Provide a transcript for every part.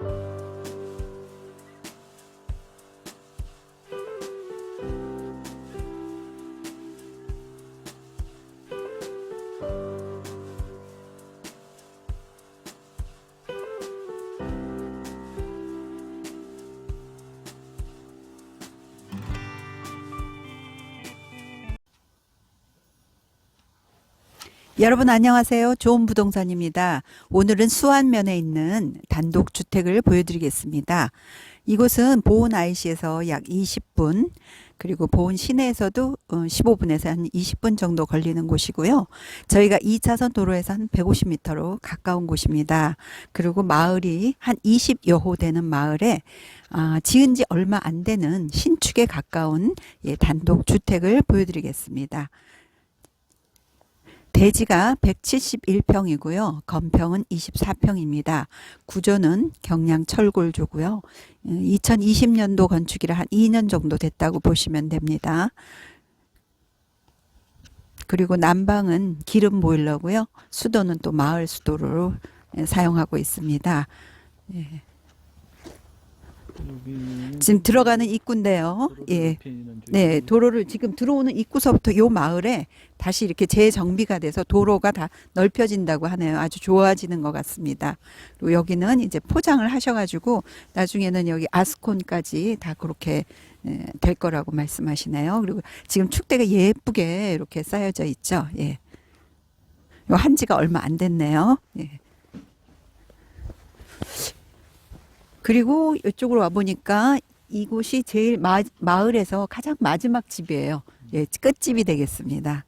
thank you 여러분 안녕하세요. 좋은 부동산입니다. 오늘은 수안면에 있는 단독 주택을 보여드리겠습니다. 이곳은 보은 IC에서 약 20분, 그리고 보은 시내에서도 15분에서 한 20분 정도 걸리는 곳이고요. 저희가 2차선 도로에서 한 150m로 가까운 곳입니다. 그리고 마을이 한 20여 호 되는 마을에 아, 지은 지 얼마 안 되는 신축에 가까운 예, 단독 주택을 보여드리겠습니다. 대지가 171평이고요. 건평은 24평입니다. 구조는 경량 철골조고요. 2020년도 건축이라 한 2년 정도 됐다고 보시면 됩니다. 그리고 난방은 기름 보일러고요. 수도는 또 마을 수도로 예, 사용하고 있습니다. 예. 지금 들어가는 입구인데요. 예. 네, 도로를 지금 들어오는 입구서부터 요 마을에 다시 이렇게 재정비가 돼서 도로가 다 넓혀진다고 하네요. 아주 좋아지는 것 같습니다. 그리고 여기는 이제 포장을 하셔가지고 나중에는 여기 아스콘까지 다 그렇게 에, 될 거라고 말씀하시네요. 그리고 지금 축대가 예쁘게 이렇게 쌓여져 있죠. 예. 요 한지가 얼마 안 됐네요. 예. 그리고 이쪽으로 와 보니까 이곳이 제일 마, 마을에서 가장 마지막 집이에요. 예, 끝집이 되겠습니다.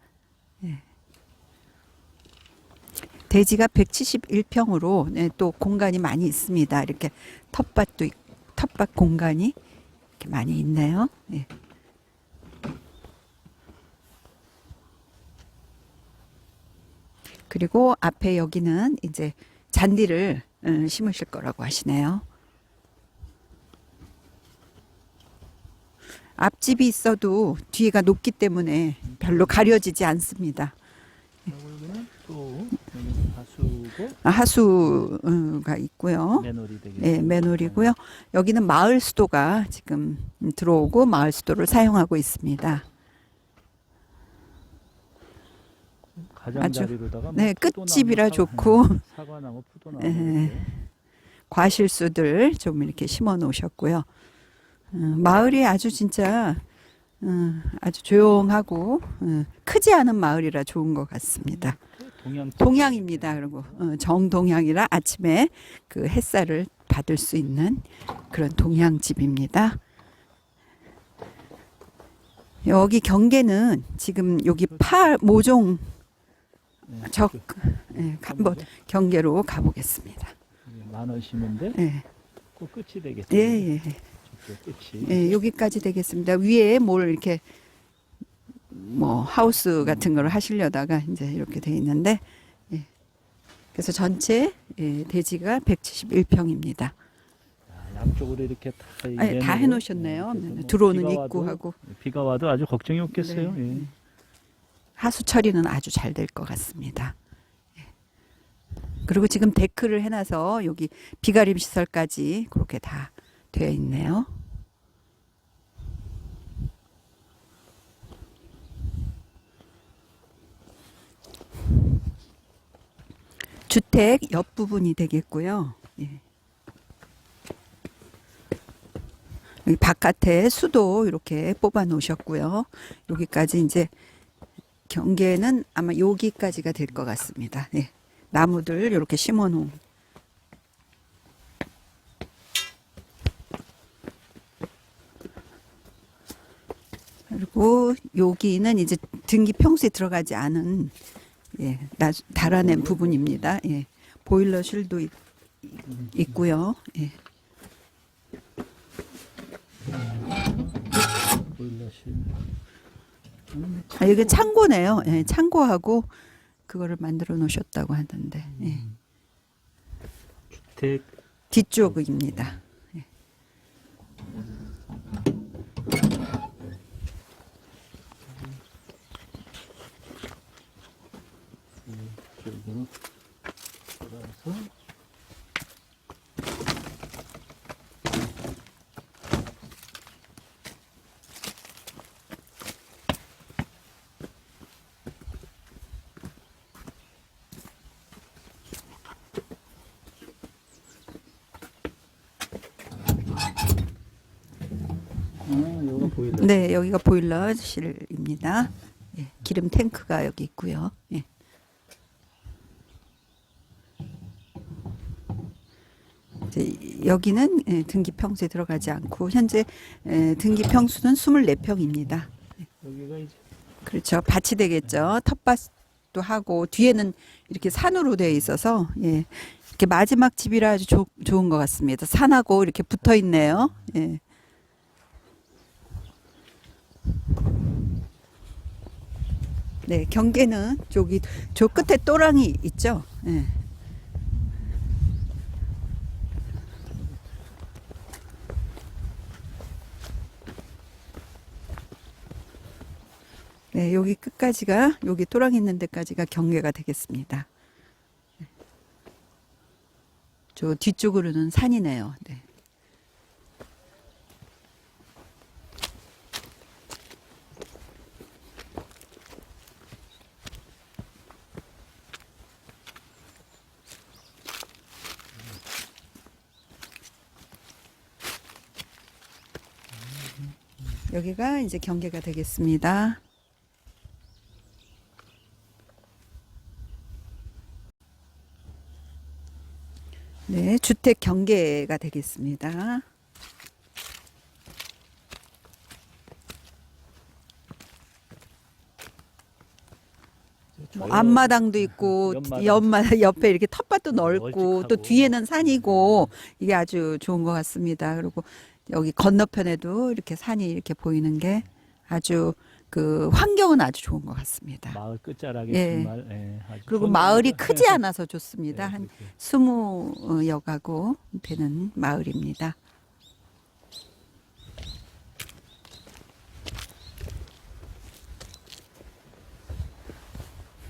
예. 대지가 171평으로 네, 또 공간이 많이 있습니다. 이렇게 텃밭도 있- 텃밭 공간이 이렇게 많이 있네요. 예. 그리고 앞에 여기는 이제 잔디를 음, 심으실 거라고 하시네요. 앞집이 있어도 뒤가 높기 때문에 별로 가려지지 않습니다. 또 하수고 아, 하수가 있고요. 매놀이. 네, 맨홀이고요. 여기는 마을 수도가 지금 들어오고 마을 수도를 사용하고 있습니다. 아주, 가장자리로다가 네, 뭐 푸도나무, 끝집이라 사- 좋고. 사과나무, 푸도나무. 예. 이렇게. 과실수들 좀 이렇게 심어 놓으셨고요. 음, 마을이 아주 진짜 음, 아주 조용하고 음, 크지 않은 마을이라 좋은 것 같습니다. 동양 동양입니다. 그리고 어, 정동향이라 아침에 그 햇살을 받을 수 있는 그런 동양집입니다. 여기 경계는 지금 여기 파 모종 네, 저 그- 예, 한번 경계로 가보겠습니다. 이게 만 원심인데 예, 그 끝이 되겠죠. 예, 예. 예, 여기까지 되겠습니다. 위에 뭘 이렇게 뭐 하우스 같은 걸 하시려다가 이제 이렇게 돼 있는데 예. 그래서 전체 예, 대지가 171평입니다. 아, 양쪽으로 이렇게 다, 이 아니, 다 매너로, 해놓으셨네요. 네, 그래서 뭐 들어오는 비가 와도- 입구하고 비가 와도 아주 걱정이 없겠어요. 네. 예. 하수 처리는 아주 잘 될 것 같습니다. 예. 그리고 지금 데크를 해놔서 여기 비가림 시설까지 그렇게 다 되어 있네요. 주택 옆 부분이 되겠고요. 예. 여기 바깥에 수도 이렇게 뽑아 놓으셨고요. 여기까지 이제 경계는 아마 여기까지가 될 것 같습니다. 네. 나무들 이렇게 심어 놓은. 그리고 여기는 이제 등기 평소에 들어가지 않은 예, 나, 달아낸 부분입니다. 예. 보일러실도 있, 있고요. 예. 보일러실. 아, 이게 창고네요. 예, 창고하고 그거를 만들어 놓으셨다고 하던데. 예. 주택 뒤쪽입니다. 쪽으로 돌아서 네, 여기가 보일러실입니다. 예, 기름 탱크가 여기 있고요. 예. 여기는 예, 등기 평수에 들어가지 않고 현재 예, 등기 평수는 24평입니다. 여기가 이제 그렇죠. 밭이 되겠죠. 텃밭도 하고 뒤에는 이렇게 산으로 되어 있어서 예. 이렇게 마지막 집이라 아주 좋- 좋은 것 같습니다. 산하고 이렇게 붙어 있네요. 예. 네, 경계는 저기 저 끝에 또랑이 있죠. 예. 네, 여기 끝까지가 여기 또랑 있는 데까지가 경계가 되겠습니다. 네. 저 뒤쪽으로는 산이네요. 네. 여기가 이제 경계가 되겠습니다. 네, 주택 경계가 되겠습니다. 뭐 앞마당도 있고 옆마당. 옆마 옆에 이렇게 텃밭도 넓고. 또 뒤에는 산이고 이게 아주 좋은 것 같습니다. 그리고 여기 건너편에도 이렇게 산이 이렇게 보이는 게 아주 그 환경은 아주 좋은 것 같습니다. 마을 끝자락에 예. 정말 예, 아주 그리고 마을이 크지 않아서 좋습니다. 예, 한. 스무 여 가구 되는 마을입니다.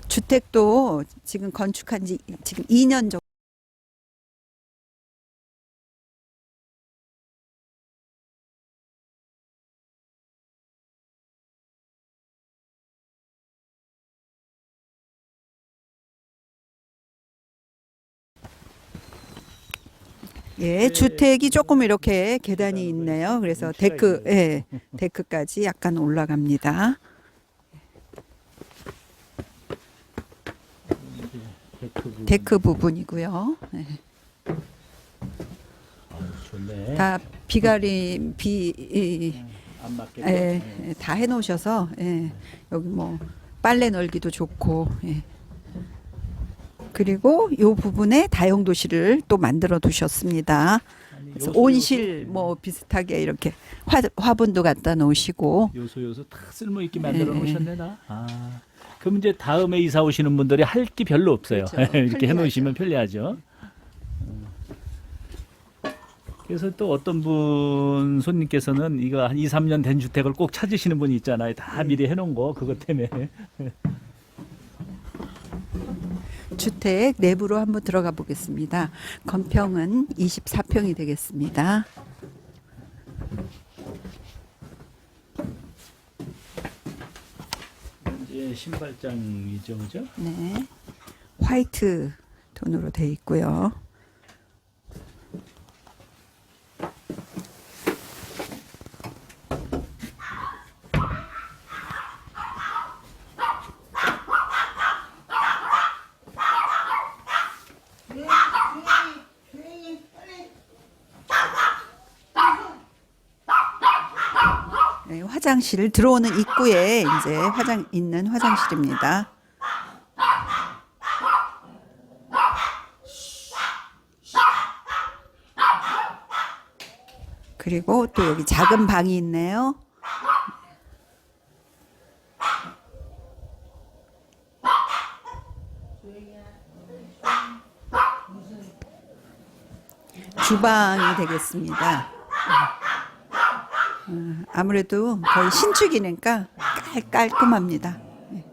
주택도 지금 건축한 지 지금 2년 정도 예, 주택이 조금 이렇게 계단이 있네요. 그래서 눈치가 데크. 예, 데크까지 약간 올라갑니다. 데크 부분. 데크 부분이고요. 예. 좋네. 다 비가림 비 이, 안 맞게. 예, 예, 다 해놓으셔서 예, 여기 뭐 빨래 널기도 좋고 예. 그리고 요 부분에 다용도실을 또 만들어 두셨습니다. 그래서 온실 뭐 비슷하게 이렇게 화, 화분도 갖다 놓으시고 요소 요소 다 쓸모 있게 만들어 예, 놓으셨네 나. 아. 그럼 이제 다음에 이사 오시는 분들이 할 게 별로 없어요. 그렇죠. 이렇게 해. 놓으시면 편리하죠. 음. 그래서 또 어떤 분 손님께서는 이거 한 2, 3년 된 주택을 꼭 찾으시는 분이 있잖아요. 다 미리 해 놓은 거 그것 때문에. 주택 내부로 한번 들어가 보겠습니다. 건평은 24평이 되겠습니다. 이제 신발장이죠, 그죠? 네. 화이트 톤으로 되어 있고요. 네, 화장실 들어오는 입구에 이제 화장 있는 화장실입니다. 그리고 또 여기 작은 방이 있네요. 주방이 되겠습니다. 음, 아무래도 거의 신축이니까 깔, 깔끔합니다. 예.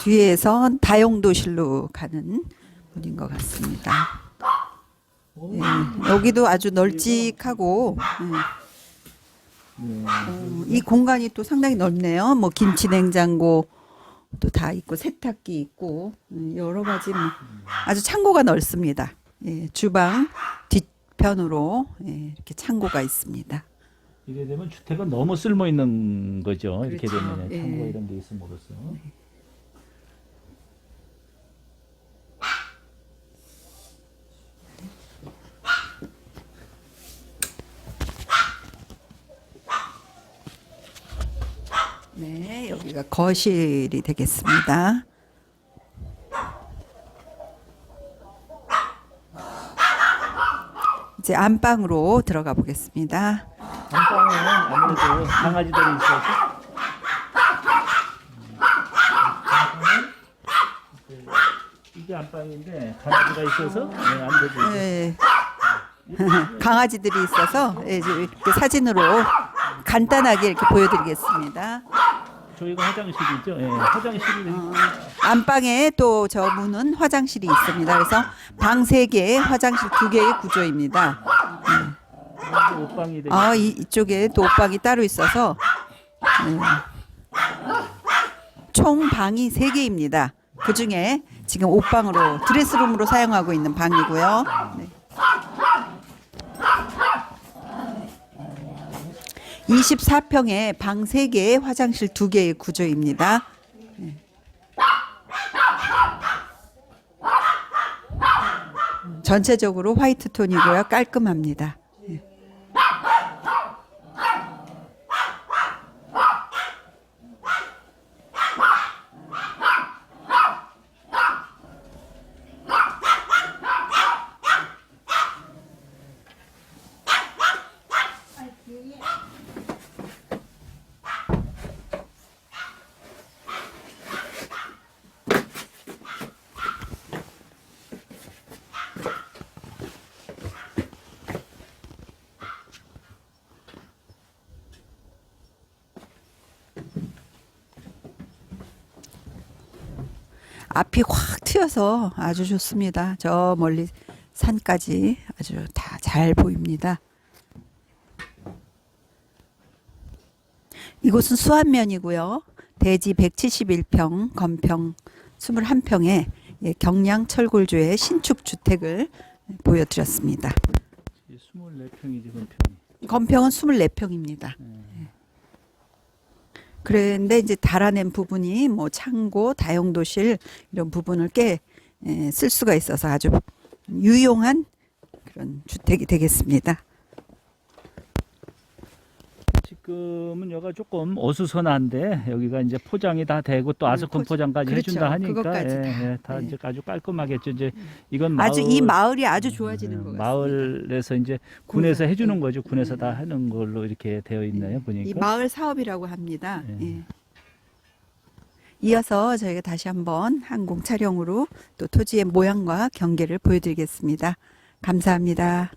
뒤에서 다용도실로 가는 문인 것 같습니다. 예, 여기도 아주 널찍하고 예. 어, 이 공간이 또 상당히 넓네요. 뭐 김치 냉장고, 또 다 있고 세탁기 있고 음, 여러 가지 뭐 아주 창고가 넓습니다. 예, 주방 뒤편으로 예, 이렇게 창고가 있습니다. 이게 되면 주택은 너무 쓸모 있는 거죠. 이렇게 그렇죠. 되면 예. 창고 이런 게 있음으로써. 네, 여기가 거실이 되겠습니다. 이제 안방으로 들어가 보겠습니다. 안방에는 아무래도 강아지들이 있어서 음, 이게 안방인데 강아지가 있어서 네, 안 되죠. 예. 강아지들이 있어서 예, 이제 이렇게 사진으로 간단하게 이렇게 보여드리겠습니다. 저희가 화장실이죠. 예, 화장실이 어, 안방에 또 저 문은 화장실이 있습니다. 그래서 방 세 개, 화장실 두 개의 구조입니다. 여기 옷방이 아, 이, 이쪽에 또 옷방이 따로 있어서 네. 총 방이 세 개입니다. 그 중에 지금 옷방으로 드레스룸으로 사용하고 있는 방이고요. 네. 24평에 방 3개, 화장실 2개의 구조입니다. 네. 전체적으로 화이트 톤이고요. 깔끔합니다. 앞이 확 트여서 아주 좋습니다. 저 멀리 산까지 아주 다 잘 보입니다. 이곳은 수안면이고요. 대지 171평, 건평 21평에 예, 경량 철골조의 신축 주택을 보여드렸습니다. 24평이지 건평이. 건평은 24평입니다. 그런데 이제 달아낸 부분이 뭐 창고, 다용도실 이런 부분을 꽤 쓸 수가 있어서 아주 유용한 그런 주택이 되겠습니다. 지금은 여기가 조금 어수선한데 여기가 이제 포장이 다 되고 또 아스콘 포- 포장까지 그렇죠. 해준다 하니까 예, 다. 예, 다 예. 이제 아주 깔끔하겠죠. 이제 이건 마을, 아주 이 마을이 아주 좋아지는 음, 것 같습니다. 마을에서 이제 군에서 군에서, 해주는 예. 거죠. 군에서 예. 다 하는 걸로 이렇게 되어 있나요? 이 보니까. 마을 사업이라고 합니다. 예. 예. 이어서 저희가 다시 한번 항공 촬영으로 또 토지의 모양과 경계를 보여드리겠습니다. 감사합니다.